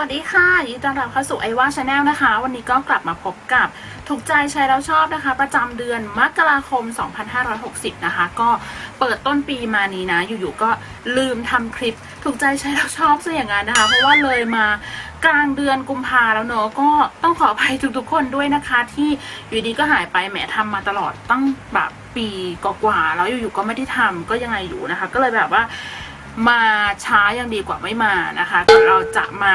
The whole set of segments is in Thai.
วัสดีค่ะยินดีต้อนรับเข้าสู่ไอว่าชาแนลนะคะ วันนี้ก็กลับมาพบกับถูกใจใช้แล้วชอบนะคะ ประจำเดือนมกราคม 2560 นะคะ ก็เปิดต้นปีมานี้นะ อยู่ๆก็ลืมทำคลิปถูกใจใช้แล้วชอบซะอย่างนั้นนะคะ เพราะว่าเลยมากลางเดือนกุมภาแล้วเนอะก็ต้องขออภัยทุกๆคนด้วยนะคะ ที่อยู่ดีก็หายไปแหมทำมาตลอดตั้งแบบปีกว่าๆแล้วอยู่ๆก็ไม่ได้ทำก็ยังไงอยู่นะคะ ก็เลยแบบว่า มาช้ายังดีกว่าไม่มานะคะก็เราจะมา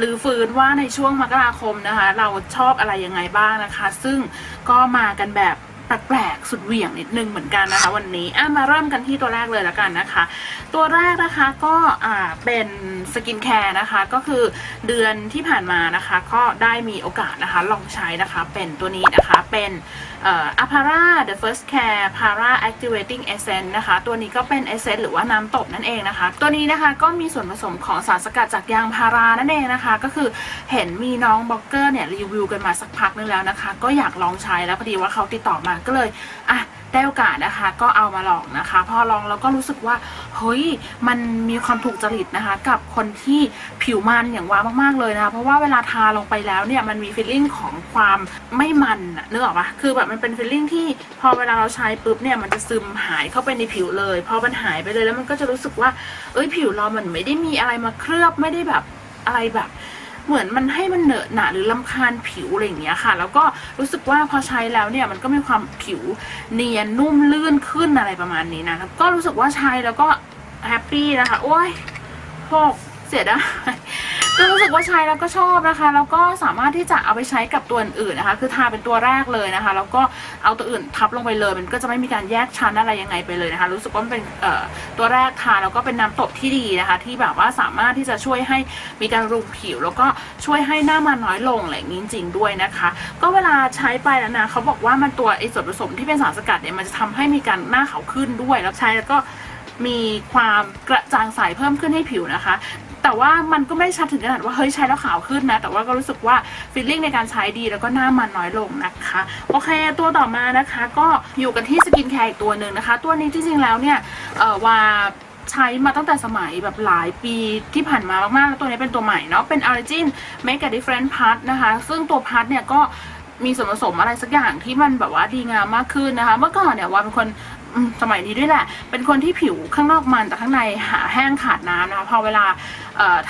ลือฟื้นว่าในช่วงมกราคมนะคะ เราชอบอะไรยังไงบ้างนะคะ ซึ่งก็มากันแบบแปลกๆสุดเหวี่ยงนิดนึงเหมือนกันนะคะ วันนี้อะมาเริ่มกันที่ตัวแรกเลยละกันนะคะ ตัวแรกนะคะก็อ่าเป็นสกินแคร์นะคะ ก็คือเดือนที่ผ่านมานะคะ ก็ได้มีโอกาสนะคะลองใช้นะคะ เป็นตัวนี้นะคะเป็นเอ่อ Apara The First Care Para Activating Essence นะคะ ตัวนี้ก็เป็น Essence หรือว่าน้ำตบนั่นเองนะคะ ตัวนี้นะคะก็มีส่วนผสมของสารสกัดจากยางพารานั่นเองนะคะ ก็คือเห็นมีน้องบล็อกเกอร์เนี่ยรีวิวกันมาสักพักนึงแล้วนะคะ ก็อยากลองใช้แล้วพอดีว่าเขาติดต่อมาก็เลยอะได้โอกาสนะคะ ก็เอามาลองนะคะ พอลองแล้วก็รู้สึกว่าเฮ้ยมันมีความถูกจริตนะคะ กับคนที่ผิวมันอย่างว่ามากๆเลยนะคะเพราะว่าเวลาทาลงไปแล้วเนี่ยมันมีฟีลลิ่งของความไม่มันอะนึกออกปะคือแบบมันเป็นฟีลลิ่งที่พอเวลาเราใช้ปุ๊บเนี่ยมันจะซึมหายเข้าไปในผิวเลยพอมันหายไปเลยแล้วมันก็จะรู้สึกว่าเอ้ยผิวเรามันไม่ได้มีอะไรมาเคลือบไม่ได้แบบอะไรแบบ เหมือนมันให้มันเหนอะหนะหรือลำคาญผิวอะไรอย่างเงี้ยค่ะ แล้วก็รู้สึกว่าพอใช้แล้วเนี่ยมันก็มีความผิวเนียนนุ่มลื่นขึ้นอะไรประมาณนี้นะก็รู้สึกว่าใช้แล้วก็แฮปปี้นะคะโอ้ยหกเสียดาย ก็รู้สึกว่าใช้แล้วก็ชอบนะคะแล้วก็สามารถที่จะเอาไปใช้กับตัวอื่นนะคะ คือทาเป็นตัวแรกเลยนะคะ แล้วก็เอาตัวอื่นทับลงไปเลย มันก็จะไม่มีการแยกชั้นอะไรยังไงไปเลยนะคะ รู้สึกว่ามันเป็นตัวแรกทาแล้วก็เป็นน้ำตบที่ดีนะคะ ที่แบบว่าสามารถที่จะช่วยให้มีการรุมผิว แล้วก็ช่วยให้หน้ามันน้อยลงอะไรอย่างนี้จริง ๆ ด้วยนะคะ ก็เวลาใช้ไปแล้วนะเขาบอกว่ามันตัวไอส่วนผสมที่เป็นสารสกัดเนี่ยมันจะทำให้มีการหน้าขาวขึ้นด้วยแล้วใช้แล้วก็มีความกระจ่างใสเพิ่มขึ้นให้ผิวนะคะ แต่ว่ามันก็ไม่ชัดถึงขนาดว่าเฮ้ยใช้แล้วขาวขึ้นนะ แต่ว่าก็รู้สึกว่าฟีลลิ่งในการใช้ดีแล้วก็หน้ามันน้อยลงนะคะ โอเค ตัวต่อมานะคะ ก็อยู่กันที่สกินแคร์อีกตัวหนึ่งนะคะ ตัวนี้จริงๆแล้วเนี่ยเออว่าใช้มาตั้งแต่สมัยแบบหลายปีที่ผ่านมามากๆ แล้วตัวนี้เป็นตัวใหม่เนาะ เป็น Origin Make a Different Part นะคะ ซึ่งตัวพัทเนี่ยก็มีส่วนผสมอะไรสักอย่างที่มันแบบว่าดีงามมากขึ้นนะคะ เมื่อก่อนเนี่ยว่าเป็นคน สมัยนี้ด้วยแหละ เป็นคนที่ผิวข้างนอกมันแต่ข้างในหาแห้งขาดน้ำนะคะพอเวลา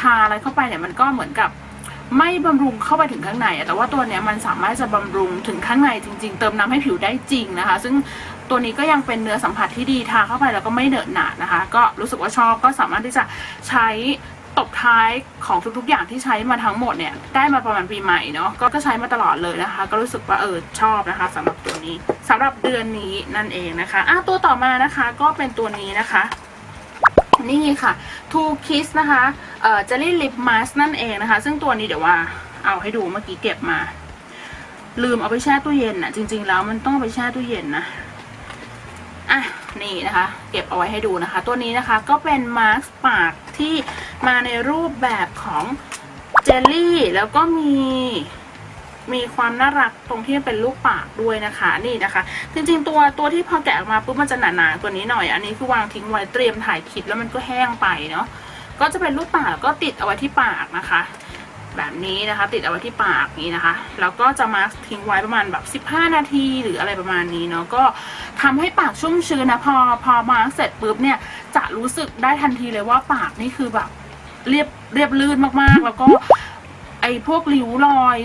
ทาอะไรเข้าไปเนี่ยมันก็เหมือนกับไม่บำรุงเข้าไปถึงข้างใน แต่ว่าตัวเนี้ยมันสามารถจะบำรุงถึงข้างในจริง ๆ เติมน้ำให้ผิวได้จริงนะคะ ซึ่งตัวนี้ก็ยังเป็นเนื้อสัมผัสที่ดีทาเข้าไปแล้วก็ไม่เหนอะหนะนะคะ ก็รู้สึกว่าชอบก็สามารถที่จะใช้ ตบท้ายของทุกๆอย่างที่ใช้มาทั้งหมดเนี่ย ได้มาประมาณปีใหม่เนาะก็ก็ใช้มาตลอดเลยนะคะ ก็รู้สึกว่าเออชอบนะคะสำหรับตัวนี้สำหรับเดือนนี้นั่นเองนะคะอะตัวต่อมานะคะก็เป็นตัวนี้นะคะนี่ค่ะ Two Kiss นะคะเอ่อ Jelly Lip Mask นั่นเองนะคะ ซึ่งตัวนี้เดี๋ยวว่าเอาให้ดูเมื่อกี้เก็บมา ลืมเอาไปแช่ตู้เย็นน่ะ จริง ๆ แล้วมันต้องเอาไปแช่ตู้เย็นนะอะนี่นะคะ เก็บเอาไว้ให้ดูนะคะ ตัวนี้นะคะก็เป็นมาร์กปาก ที่มาในรูปแบบของเจลลี่แล้วก็มีมีความน่ารักตรงที่เป็นรูปปากด้วยนะคะนี่นะคะ จริงๆตัวตัวที่พอแกะออกมาปุ๊บมันจะหนาๆกว่านี้หน่อย อันนี้คือวางทิ้งไว้เตรียมถ่ายคลิปแล้วมันก็แห้งไปเนาะก็จะเป็นรูปปากแล้วก็ติดเอาไว้ที่ปากนะคะ แบบนี้นะคะ ติดเอาไว้ที่ปากนี้นะคะแล้วก็จะมาทิ้งไว้ประมาณแบบ 15 นาทีหรืออะไรประมาณนี้เนาะก็ทำให้ปากชุ่มชื้นนะพอพอมาเสร็จปุ๊บเนี่ย จะรู้สึกได้ทันทีเลยว่าปากนี่คือแบบ เรียบเรียบลื่นมากๆ แล้วก็ไอ้พวกริ้วรอย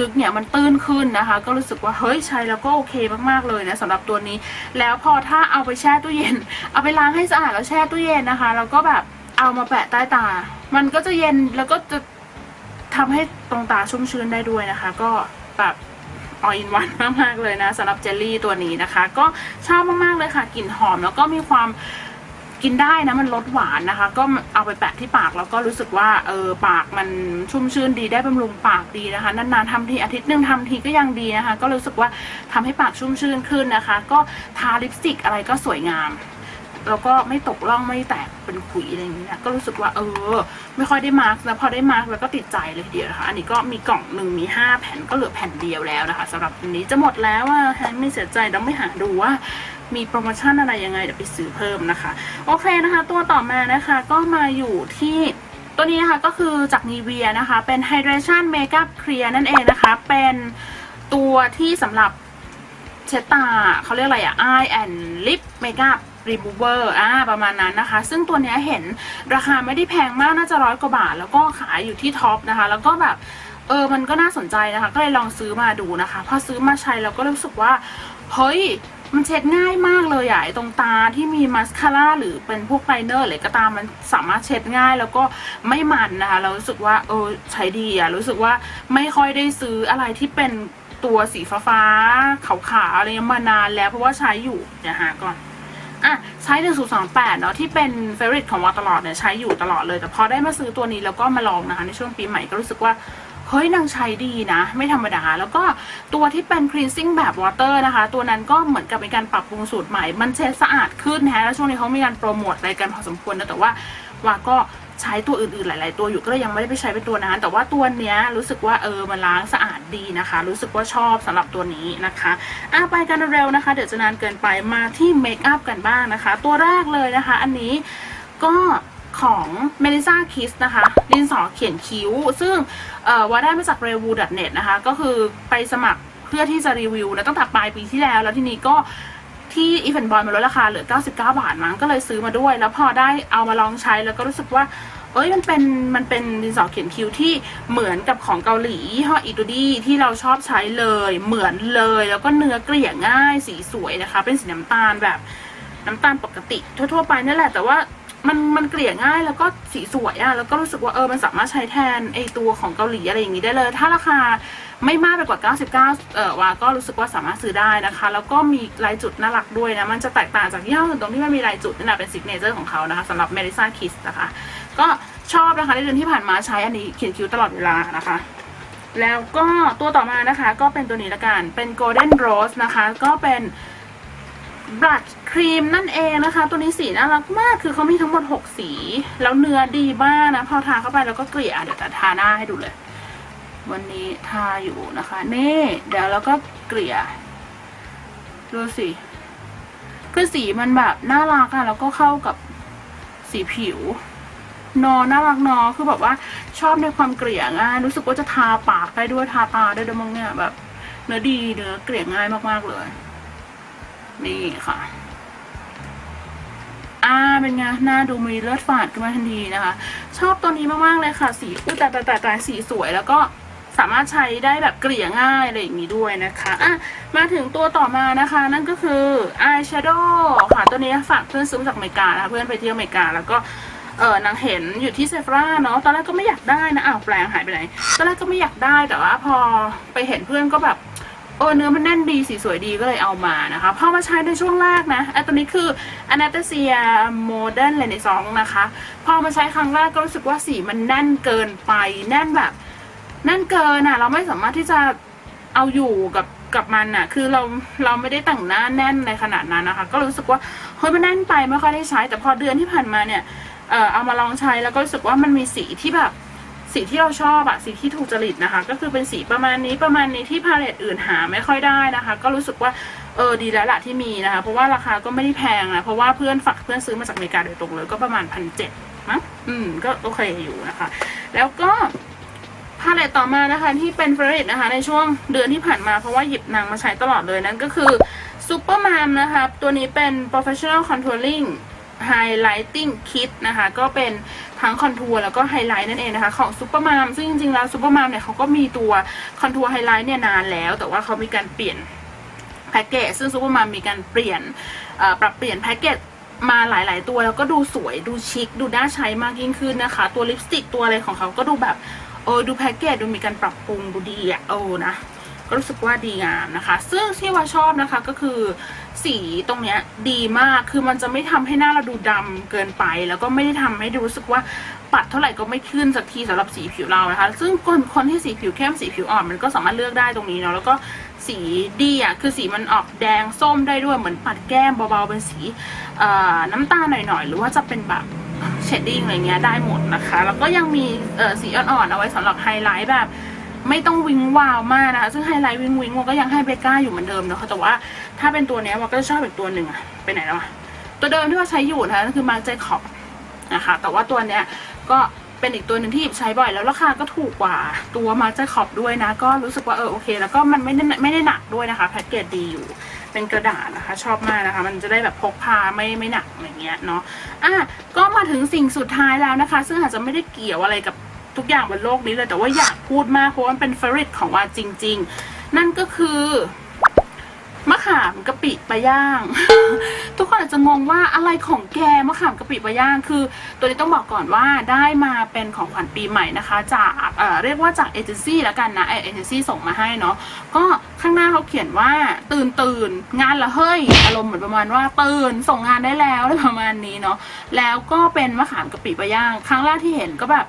ลึกๆ เนี่ยมันตื้นขึ้นนะคะ ก็รู้สึกว่าเฮ้ยใช้แล้วก็โอเคมากๆเลยนะสำหรับตัวนี้ แล้วพอถ้าเอาไปแช่ตู้เย็น เอาไปล้างให้สะอาดแล้วแช่ตู้เย็นนะคะ แล้วก็แบบเอามาแปะใต้ตา มันก็จะเย็นแล้วก็จะทำให้ตรงตาชุ่มชื้นได้ด้วยนะคะ ก็แบบออินวันมากๆเลยนะสำหรับเจลลี่ตัวนี้นะคะ ก็ชอบมากๆเลยค่ะกลิ่นหอมแล้วก็มีความ กินได้นะมันลดหวานนะคะ ก็เอาไปแปะที่ปากแล้วก็รู้สึกว่าเออปากมันชุ่มชื่นดีได้บำรุงปากดีนะคะนานๆทำทีอาทิตย์หนึ่งทำทีก็ยังดีนะคะ ก็รู้สึกว่าทำให้ปากชุ่มชื่นขึ้นนะคะ ก็ทาลิปสติกอะไรก็สวยงามแล้วก็ไม่ตกร่องไม่แตกเป็นขุยอะไรอย่างนี้นะก็รู้สึกว่าเออ ไม่ค่อยได้มาร์กแล้วพอได้มาร์กแล้วก็ติดใจเลยทีเดียวนะคะอันนี้ก็มีกล่องหนึ่งมีห้าแผ่นก็เหลือแผ่นเดียวแล้วนะคะสำหรับอันนี้จะหมดแล้วว่าแฮงไม่เสียใจต้องไม่หาดูว่า มีโปรโมชั่นอะไรยังไงเดี๋ยวไปซื้อเพิ่มนะคะ โอเคนะคะ ตัวต่อมานะคะก็มาอยู่ที่ตัวนี้นะคะก็คือจากนีเวียนะคะ เป็น Hydration Makeup Clear นั่นเองนะคะ เป็นตัวที่สำหรับเช็ดตาเขาเรียกอะไรอะ Eye and Lip Makeup Remover อ่าประมาณนั้นนะคะ ซึ่งตัวนี้เห็นราคาไม่ได้แพงมาก น่าจะร้อยกว่าบาท แล้วก็ขายอยู่ที่ท็อปนะคะ แล้วก็แบบเออ มันก็น่าสนใจนะคะ ก็เลยลองซื้อมาดูนะคะ พอซื้อมาใช้แล้วก็รู้สึกว่า เฮ้ย มันเช็ดง่ายมากเลยอะไอตรงตาที่มีมาสคาร่าหรือเป็นพวกไลเนอร์อะไรก็ตามมันสามารถเช็ดง่ายแล้วก็ไม่มันนะคะ เรารู้สึกว่าเออใช้ดีอะรู้สึกว่าไม่ค่อยได้ซื้ออะไรที่เป็นตัวสีฟ้าๆขาวๆอะไรมานานแล้วเพราะว่าใช้อยู่เดี๋ยวหาก่อนอะใช้1028เนาะที่เป็นเฟร r ริตของวาตลอดเนี่ยใช้อยู่ตลอดเลย แต่พอได้มาซื้อตัวนี้แล้วก็มาลองนะคะในช่วงปีใหม่ก็รู้สึกว่า เฮ้ยนางใช้ดีนะ ไม่ธรรมดา แล้วก็ตัวที่เป็น cleansing แบบ water นะคะ ตัวนั้นก็เหมือนกับเป็นการปรับปรุงสูตรใหม่ มันเช็ดสะอาดขึ้นนะแล้วช่วงนี้เขามีการโปรโมทอะไรกันพอสมควรนะแต่ว่าว่าก็ใช้ตัวอื่นๆ หลาย ๆ ตัวอยู่ก็เลยยังไม่ได้ไปใช้เป็นตัวนั้น แต่ว่าตัวเนี้ยรู้สึกว่าเออมันล้างสะอาดดีนะคะ รู้สึกว่าชอบสำหรับตัวนี้นะคะอะไปกันเร็วนะคะ เดี๋ยวจะนานเกินไปมาที่เมคอัพกันบ้างนะคะ ตัวแรกเลยนะคะ อันนี้ก็ ของ Melissa Kiss นะคะ ดินสอเขียนคิ้ว ซึ่งว่าได้มาจาก r e v u n e t นะคะ ก็คือไปสมัครเพื่อที่จะรีวิวนะตั้งแต่ปลายปีที่แล้ว แล้วทีนี้ก็ที่ Event Boy มันลดราคาเหลือ 99 บาทมั้งก็เลยซื้อมาด้วย แล้วพอได้เอามาลองใช้แล้วก็รู้สึกว่าเอ้ยมันเป็นมันเป็นดินสอเขียนคิ้วที่เหมือนกับของเกาหลียี่ห้ออิตูดี้ที่เราชอบใช้เลยเหมือนเลย แล้วก็เนื้อเกลี่ยง่ายสีสวยนะคะ เป็นสีน้ำตาลแบบน้ำตาลปกติทั่วๆไปนั่นแหละแต่ว่า มันมันเกลี่ยง่ายแล้วก็สีสวยอะแล้วก็รู้สึกว่าเออมันสามารถใช้แทนไอตัวของเกาหลีอะไรอย่างนี้ได้เลย ถ้าราคาไม่มากไปกว่า 99 เออว่าก็รู้สึกว่าสามารถซื้อได้นะคะ แล้วก็มีลายจุดน่ารักด้วยนะ มันจะแตกต่างจากยี่ห้ออื่นตรงที่มันมีลายจุดนี่แหละเป็นซิกเนเจอร์ของเขานะคะสำหรับ Melissa Kiss นะคะ ก็ชอบนะคะในเดือนที่ผ่านมาใช้อันนี้เขียนคิ้วตลอดเวลานะคะแล้วก็ตัวต่อมานะคะก็เป็นตัวนี้ละกัน เป็น Golden Rose นะคะ ก็เป็น บลัชครีมนั่นเองนะคะ ตัวนี้สีน่ารักมากคือเขามีทั้งหมด 6 สี แล้วเนื้อดีมากนะ พอทาเข้าไปแล้วก็เกลี่ยเดี๋ยวจะทาหน้าให้ดูเลย วันนี้ทาอยู่นะคะนี่เดี๋ยวแล้วก็เกลี่ยดูสิคือสีมันแบบน่ารักอะแล้วก็เข้ากับสีผิวนอนน่ารักนอคือแบบว่าชอบในความเกลี่ยง่ายรู้สึกว่าจะทาปากได้ด้วยทาตาได้ด้วยมั้งเนี่ยแบบ เนื้อดีเนื้อเกลี่ยง่ายมากๆเลย นี่ค่ะ อ่า เป็นไง หน้าดูมีเลือดฝาดขึ้นมาทันทีนะคะ ชอบตัวนี้มาก ๆ เลยค่ะ สีอุ้ยแต่แต่แต่แต่สีสวยแล้วก็สามารถใช้ได้แบบเกลี่ยง่ายอะไรอย่างนี้ด้วยนะคะอะมาถึงตัวต่อมานะคะ นั่นก็คืออายแชโดว์ค่ะตัวนี้ฝากเพื่อนซื้อจากอเมริกานะคะเพื่อนไปเที่ยวอเมริกาแล้วก็เออนางเห็นอยู่ที่เซฟราเนาะตอนแรกก็ไม่อยากได้นะอ้าวแปลงหายไปไหนตอนแรกก็ไม่อยากได้แต่ว่าพอไปเห็นเพื่อนก็แบบ ออเนื้อมันแน่นดีสีสวยดีก็เลยเอามานะคะพอมาใช้ในช่วงแรกนะไอตัวนี้คือ Anastasia Modern Renaissance นะคะพอมาใช้ครั้งแรกก็รู้สึกว่าสีมันแน่นเกินไปแน่นแบบ แน่นเกินอะ เราไม่สามารถที่จะเอาอยู่กับกับมันอะคือเราเราไม่ได้แต่งหน้าแน่นในขนาดนั้นนะคะ ก็รู้สึกว่าเฮ้ยมันแน่นไปไม่ค่อยได้ใช้ แต่พอเดือนที่ผ่านมาเนี่ยเออเอามาลองใช้แล้วก็รู้สึกว่ามันมีสีที่แบบ สีที่เราชอบอะสีที่ถูกจริตนะคะ ก็คือเป็นสีประมาณนี้ประมาณนี้ที่พาเลตอื่นหาไม่ค่อยได้นะคะ ก็รู้สึกว่าเออดีแล้วละที่มีนะคะ เพราะว่าราคาก็ไม่ได้แพงนะเพราะว่าเพื่อนฝากเพื่อนซื้อมาจากอเมริกาโดยตรงเลยก็ประมาณพันเจ็ดมั้งอืมก็โอเคอยู่นะคะ แล้วก็พาเลตต่อมานะคะที่เป็นเฟรนนะคะ ในช่วงเดือนที่ผ่านมาเพราะว่าหยิบนางมาใช้ตลอดเลยนั่นก็คือซูเปอร์มามนะคะ ตัวนี้เป็น professional contouring highlighting kit นะคะ ก็เป็นทั้งคอนทัวร์แล้วก็ไฮไลท์นั่นเองนะคะ ของซูเปอร์มามซึ่งจริงๆแล้วซูเปอร์มามเนี่ยเขาก็มีตัวคอนทัวร์ไฮไลท์เนี่ยนานแล้ว แต่ว่าเขามีการเปลี่ยนแพ็กเกจซึ่งซูเปอร์มามมีการเปลี่ยนปรับเปลี่ยนแพ็กเกจมาหลาย ๆ ตัวแล้วก็ดูสวยดูชิคดูน่าใช้มากยิ่งขึ้นนะคะ ตัวลิปสติกตัวอะไรของเขาก็ดูแบบเออดูแพ็กเกจดูมีการปรับปรุงดูดีอะโอ้นะก็รู้สึกว่าดีงามนะคะ ซึ่งที่ว่าชอบนะคะก็คือ สีตรงเนี้ยดีมาก คือมันจะไม่ทำให้หน้าเราดูดำเกินไป แล้วก็ไม่ได้ทำให้ดูรู้สึกว่าปัดเท่าไหร่ก็ไม่ขึ้นสักทีสำหรับสีผิวเรานะคะ ซึ่งคนคนที่สีผิวเข้มสีผิวอ่อนมันก็สามารถเลือกได้ตรงนี้เนาะ แล้วก็สีดีอะ คือสีมันออกแดงส้มได้ด้วย เหมือนปัดแก้มเบาๆ เป็นสีน้ำตาลหน่อยๆ หรือว่าจะเป็นแบบเชดดิ้งอะไรเงี้ยได้หมดนะคะ แล้วก็ยังมีสีอ่อนๆ เอาไว้สำหรับไฮไลท์แบบไม่ต้องวิงวาวมากนะคะ ซึ่งไฮไลท์วิงวิงก็ยังให้เบก้าอยู่เหมือนเดิมเนะคะแต่ว่า ถ้าเป็นตัวนี้ว่าก็จะชอบอีกตัวหนึ่งอะไปไหนแล้วอะตัวเดิมที่ว่าใช้อยู่นะคะก็คือมาร์เจคอบนะคะ แต่ว่าตัวเนี้ยก็เป็นอีกตัวหนึ่งที่หยิบใช้บ่อยแล้วราคาก็ถูกกว่าตัวมาร์จขอบด้วยนะ ก็รู้สึกว่าเออโอเค แล้วก็มันไม่ได้ไม่ได้หนักด้วยนะคะแพ็กเกจดีอยู่เป็นกระดาษนะคะ ชอบมากนะคะ มันจะได้แบบพกพาไม่ไม่หนักอย่างเงี้ยเนาะอะก็มาถึงสิ่งสุดท้ายแล้วนะคะ ซึ่งอาจจะไม่ได้เกี่ยวอะไรกับทุกอย่างบนโลกนี้เลยแต่ว่าอยากพูดมากเพราะว่ามันเป็นเฟรนด์ของวาจริง ๆ นั่นก็คือ มะขามกะปิปลาย่าง ทุกคนอาจจะงงว่าอะไรของแกมะขามกะปิปลาย่าง คือ ตัวนี้ต้องบอกก่อนว่าได้มาเป็นของขวัญปีใหม่นะคะ จากเอ่อเรียกว่าจากเอเจนซี่แล้วกันนะเอเจนซี่ส่งมาให้เนาะก็ข้างหน้าเขาเขียนว่าตื่นตื่นงานละเฮ้ยอารมณ์เหมือนประมาณว่าตื่นส่งงานได้แล้วอะไรประมาณนี้เนาะแล้วก็เป็นมะขามกะปิปลาย่าง ครั้งแรกที่เห็นก็แบบ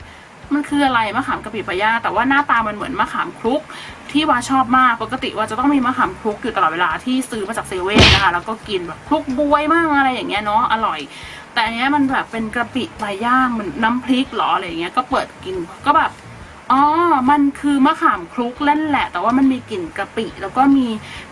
มันคืออะไรมะขามกะปิปะย่างแต่ว่าหน้าตามันเหมือนมะขามคลุก ที่ว่าชอบมากปกติว่าจะต้องมีมะขามคลุกอยู่ตลอดเวลาที่ซื้อมาจากเซเว่นนะคะแล้วก็กินแบบคลุกบวยมากอะไรอย่างเงี้ยเนาะอร่อย แต่อันเนี้ยมันแบบเป็นกะปิปลาย่างเหมันน้ำพริกหรออะไรอย่างเงี้ยก็เปิดกินก็แบบ อ๋อ มันคือมะขามคลุกเล่นแหละ แต่ว่ามันมีกลิ่นกะปิ แล้วก็มี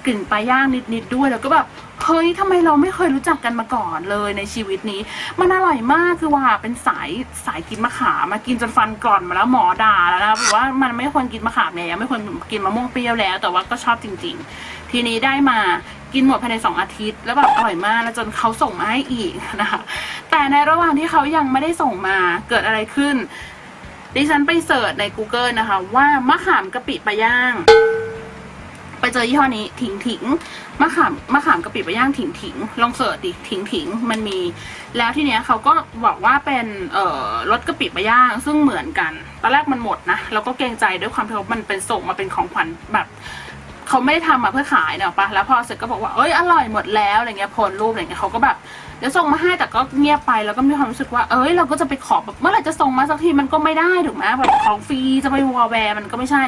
กลิ่นปลาย่างนิดๆด้วย แล้วก็แบบเฮ้ยทำไมเราไม่เคยรู้จักกันมาก่อนเลยในชีวิตนี้ มันอร่อยมากคือว่าเป็นสายสายกินมะขามมากินจนฟันกร่อนมาแล้วหมอด่าแล้วนะบอกว่ามันไม่ควรกินมะขามแล้วไม่ควรกินมะม่วงเปรี้ยวแล้ว แต่ว่าก็ชอบจริง ๆ ทีนี้ได้มากินหมดภายในสองอาทิตย์ แล้วแบบอร่อยมากแล้วจนเขาส่งมาให้อีกนะคะแต่ในระหว่างที่เขายังไม่ได้ส่งมาเกิดอะไรขึ้น ดิฉันไปเสิร์ชใน Google นะคะ ว่ามะขามกะปิปลาย่าง ไปเจอยี่ห้อนี้ถิงถิงมะขามมะขามกะปิปลาย่างถิงถิงลองเสิร์ชดิถิงถิงมันมี แล้วทีเนี้ยเขาก็บอกว่าเป็นเอ่อรสกะปิปลาย่างซึ่งเหมือนกันตอนแรกมันหมดนะแล้วก็เกรงใจด้วยความที่ว่ามันเป็นส่งมาเป็นของขวัญแบบ เขาไม่ได้ทำมาเพื่อขายเนอะปะแล้วพอเสร็จก็บอกว่าเอ้ยอร่อยหมดแล้วอะไรเงี้ยโพลรูปอะไรเงี้ยเขาก็แบบเดี๋ยวส่งมาให้แต่ก็เงียบไปแล้วก็มีความรู้สึกว่าเอ้ยเราก็จะไปขอแบบเมื่อไหร่จะส่งมาสักทีมันก็ไม่ได้ถูกไหมแบบของฟรีจะไปวอลแวร์มันก็ไม่ใช่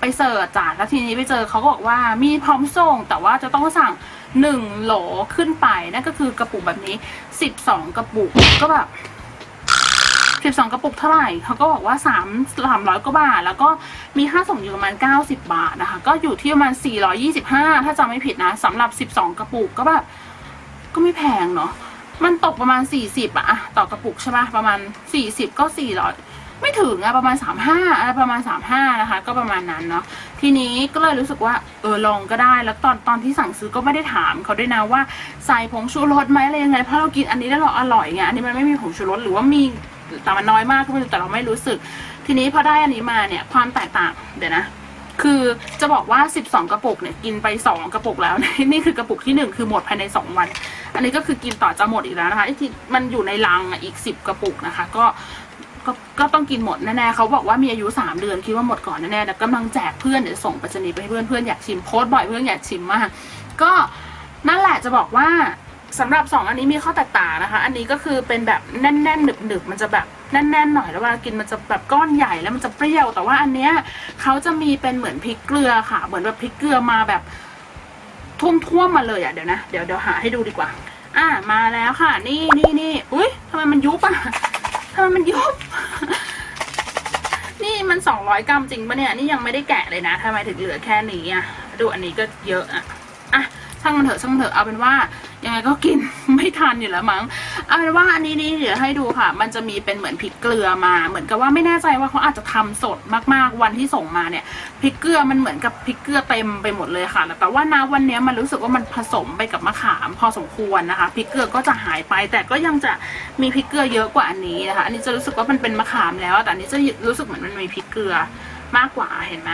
ไปเสิร์ชจ้ะแล้วทีนี้ไปเจอเขาก็บอกว่ามีพร้อมส่ง แต่ว่าจะต้องสั่งหนึ่งโหลขึ้นไปนั่นก็คือกระปุกแบบนี้สิบสองกระปุกก็แบบ สิบสองกระปุกเท่าไหร่เขาก็บอกว่าสามสามร้อยกว่าบาท แล้วก็มีค่าส่งอยู่ประมาณเก้าสิบบาทนะคะ ก็อยู่ที่ประมาณสี่ร้อยี่สิบห้าถ้าจำไม่ผิดนะสำหรับสิบสองกระปุกก็แบบก็ไม่แพงเนาะมันตกประมาณสี่สิบอะต่อกระปุกใช่ปะประมาณสี่สิบก็สี่ร้อยไม่ถึงอะประมาณสามห้าอะประมาณสามห้านะคะ ก็ประมาณนั้นเนาะทีนี้ก็เลยรู้สึกว่าเออลองก็ได้แล้วตอนตอนที่สั่งซื้อก็ไม่ได้ถามเขาด้วยนะว่าใส่ผงชูรสไหมอะไรยังไงเพราะเรากินอันนี้แล้วเราอร่อยไงอันนี้มันไม่มีผงชูรสหรือว่ามี แต่มันน้อยมากก็ไม่รู้แต่เราไม่รู้สึก ทีนี้พอได้อันนี้มาเนี่ยความแตกต่างเดี๋ยวนะคือจะบอกว่า 12 กระปุกเนี่ยกินไป 2 กระปุกแล้ว นี่คือกระปุกที่ 1 คือหมดภายใน 2 วัน อันนี้ก็คือกินต่อจะหมดอีกแล้วนะคะที่มันอยู่ในลังอีก 10 กระปุกนะคะ ก็ก็ก็ต้องกินหมดแน่ๆเขาบอกว่ามีอายุ 3 เดือนคิดว่าหมดก่อนแน่ๆแต่กำลังแจกเพื่อนเดี๋ยวส่งไปรษณีย์ไปให้เพื่อนเพื่อนอยากชิมโพสบ่อยเพื่อนอยากชิมมาก ก็นั่นแหละจะบอกว่า สำหรับสองอันนี้มีข้อแตกต่างนะคะ อันนี้ก็คือเป็นแบบแน่นๆหนึบๆมันจะแบบแน่นๆหน่อยแล้วเวลากินมันจะแบบก้อนใหญ่แล้วมันจะเปรี้ยว แต่ว่าอันเนี้ยเขาจะมีเป็นเหมือนพริกเกลือค่ะ เหมือนแบบพริกเกลือมาแบบท่วมๆมาเลยอะเดี๋ยวนะเดี๋ยวเดี๋ยวหาให้ดูดีกว่า อะมาแล้วค่ะ นี่นี่นี่อุ้ยทำไมมันยุบอะทำไมมันยุบ นี่มันสองร้อยกรัมจริงปะเนี่ย นี่ยังไม่ได้แกะเลยนะทำไมถึงเหลือแค่นี้อะดูอันนี้ก็เยอะอะอะ ช่างมันเถอะช่างมันเถอะเอาเป็นว่ายังไงก็กินไม่ทันอยู่แล้วมั้งเอาเป็นว่าอันนี้นี่เดี๋ยวให้ดูค่ะ มันจะมีเป็นเหมือนพริกเกลือมา เหมือนกับว่าไม่แน่ใจว่าเขาอาจจะทำสดมากๆวันที่ส่งมาเนี่ยพริกเกลือมันเหมือนกับพริกเกลือเต็มไปหมดเลยค่ะ แต่ว่านะวันนี้มันรู้สึกว่ามันผสมไปกับมะขามพอสมควรนะคะพริกเกลือก็จะหายไป แต่ก็ยังจะมีพริกเกลือเยอะกว่าอันนี้นะคะอันนี้จะรู้สึกว่ามันเป็นมะขามแล้ว แต่อันนี้จะรู้สึกเหมือนมันมีพริกเกลือมากกว่าเห็นไหม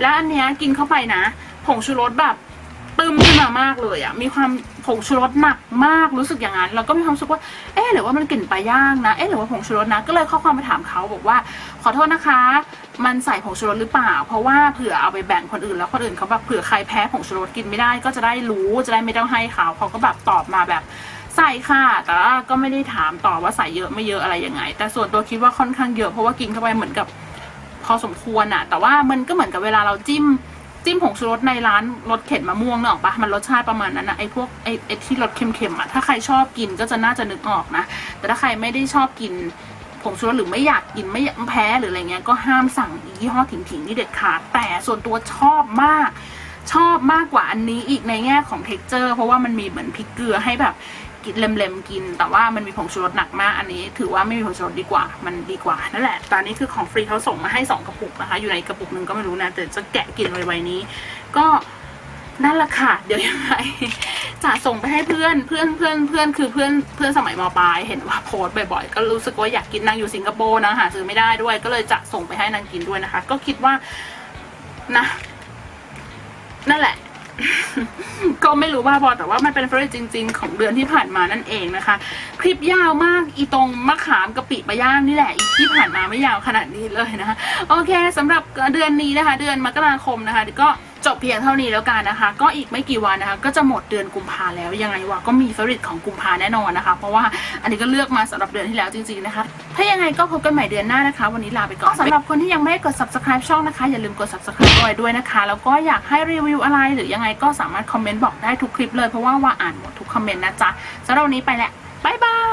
แล้วอันเนี้ยกินเข้าไปนะ ผงชูรสแบบ ตึมขึ้นมามากเลยอะ่ะมีความผงชูรสหนักมากรู้สึกอย่างนั้นแล้วก็มีความรู้สึกว่าเอ๊ะหรือว่ามันกลิ่นปลาย่างนะเอ๊ะหรือว่าผงชูรสนะก็เลยข้อความไปถามเขาบอกว่า ขอโทษนะคะ มันใส่ผงชูรสหรือเปล่า เพราะว่าเผื่อเอาไปแบ่งคนอื่นแล้วคนอื่นเขาแบบเผื่อใครแพ้ผงชูรสกินไม่ได้ ก็จะได้รู้จะได้ไม่ต้องให้เขาเขาก็แบบตอบมาแบบใส่ค่ะ แต่ว่าก็ไม่ได้ถามต่อว่าใส่เยอะไม่เยอะอะไรยังไง แต่ส่วนตัวคิดว่าค่อนข้างเยอะเพราะว่ากินเข้าไปเหมือนกับพอสมควรอะแต่ว่ามันก็เหมือนกับเวลาเราจิ้ม จิ้มผงชูรสในร้านรสเข็นมะม่วงเนอะปะมันรสชาติประมาณนั้นนะไอ้พวกไอ้ไอ้ที่รสเค็มๆอะถ้าใครชอบกินก็จะน่าจะนึกออกนะ แต่ถ้าใครไม่ได้ชอบกินผงชูรสหรือไม่อยากกินไม่แพ้หรืออะไรเงี้ยก็ห้ามสั่งยี่ห้อถิงๆนี่เด็ดขาดแต่ส่วนตัวชอบมากชอบมากกว่าอันนี้อีกในแง่ของเท็กเจอร์เพราะว่ามันมีเหมือนพริกเกลือให้แบบ กินเล็มๆกิน แต่ว่ามันมีผงชูรสหนักมากอันนี้ ถือว่าไม่มีผงชูรสดีกว่า มันดีกว่านั่นแหละตอนนี้คือของฟรีเขาส่งมาให้สองกระปุกนะคะ อยู่ในกระปุกหนึ่งก็ไม่รู้นะแต่จะแกะกินไวๆนี้ ก็นั่นแหละค่ะ เดี๋ยวยังไงจะส่งไปให้เพื่อนเพื่อนเพื่อนเพื่อนคือเพื่อนเพื่อนสมัยมปลายเห็นว่าโพสต์บ่อยๆ ก็รู้สึกว่าอยากกินนางอยู่สิงคโปร์นะหาซื้อไม่ได้ด้วย ก็เลยจะส่งไปให้นางกินด้วยนะคะ ก็คิดว่านะ นั่นแหละ ก็ไม่รู้ว่าพอแต่ว่ามันเป็นเฟรจริง ๆ ของเดือนที่ผ่านมานั่นเองนะคะ คลิปยาวมากอีตรงมะขามกะปิปลาย่างนี่แหละอีที่ผ่านมาไม่ยาวขนาดนี้เลยนะคะโอเคสำหรับเดือนนี้นะคะ เดือนมกราคมนะคะก็ จบเพียงเท่านี้แล้วกันนะคะ ก็อีกไม่กี่วันนะคะ ก็จะหมดเดือนกุมภาแล้วยังไงวะก็มีฟรนของกุมภาแน่นอนนะคะ เพราะว่าอันนี้ก็เลือกมาสำหรับเดือนที่แล้วจริงๆนะคะ ถ้ายังไงก็พบกันใหม่เดือนหน้านะคะ วันนี้ลาไปก่อนสำหรับคนที่ยังไม่ได้กด subscribe ช่องนะคะ อย่าลืมกด subscribe เอาไว้ด้วยนะคะ แล้วก็อยากให้รีวิวอะไรหรือยังไงก็สามารถคอมเมนต์บอกได้ทุกคลิปเลยเพราะว่าว่าอ่านหมดทุกคอมเมนต์นะจ๊ะสำหรับวันนี้ไปแล้วบ๊ายบาย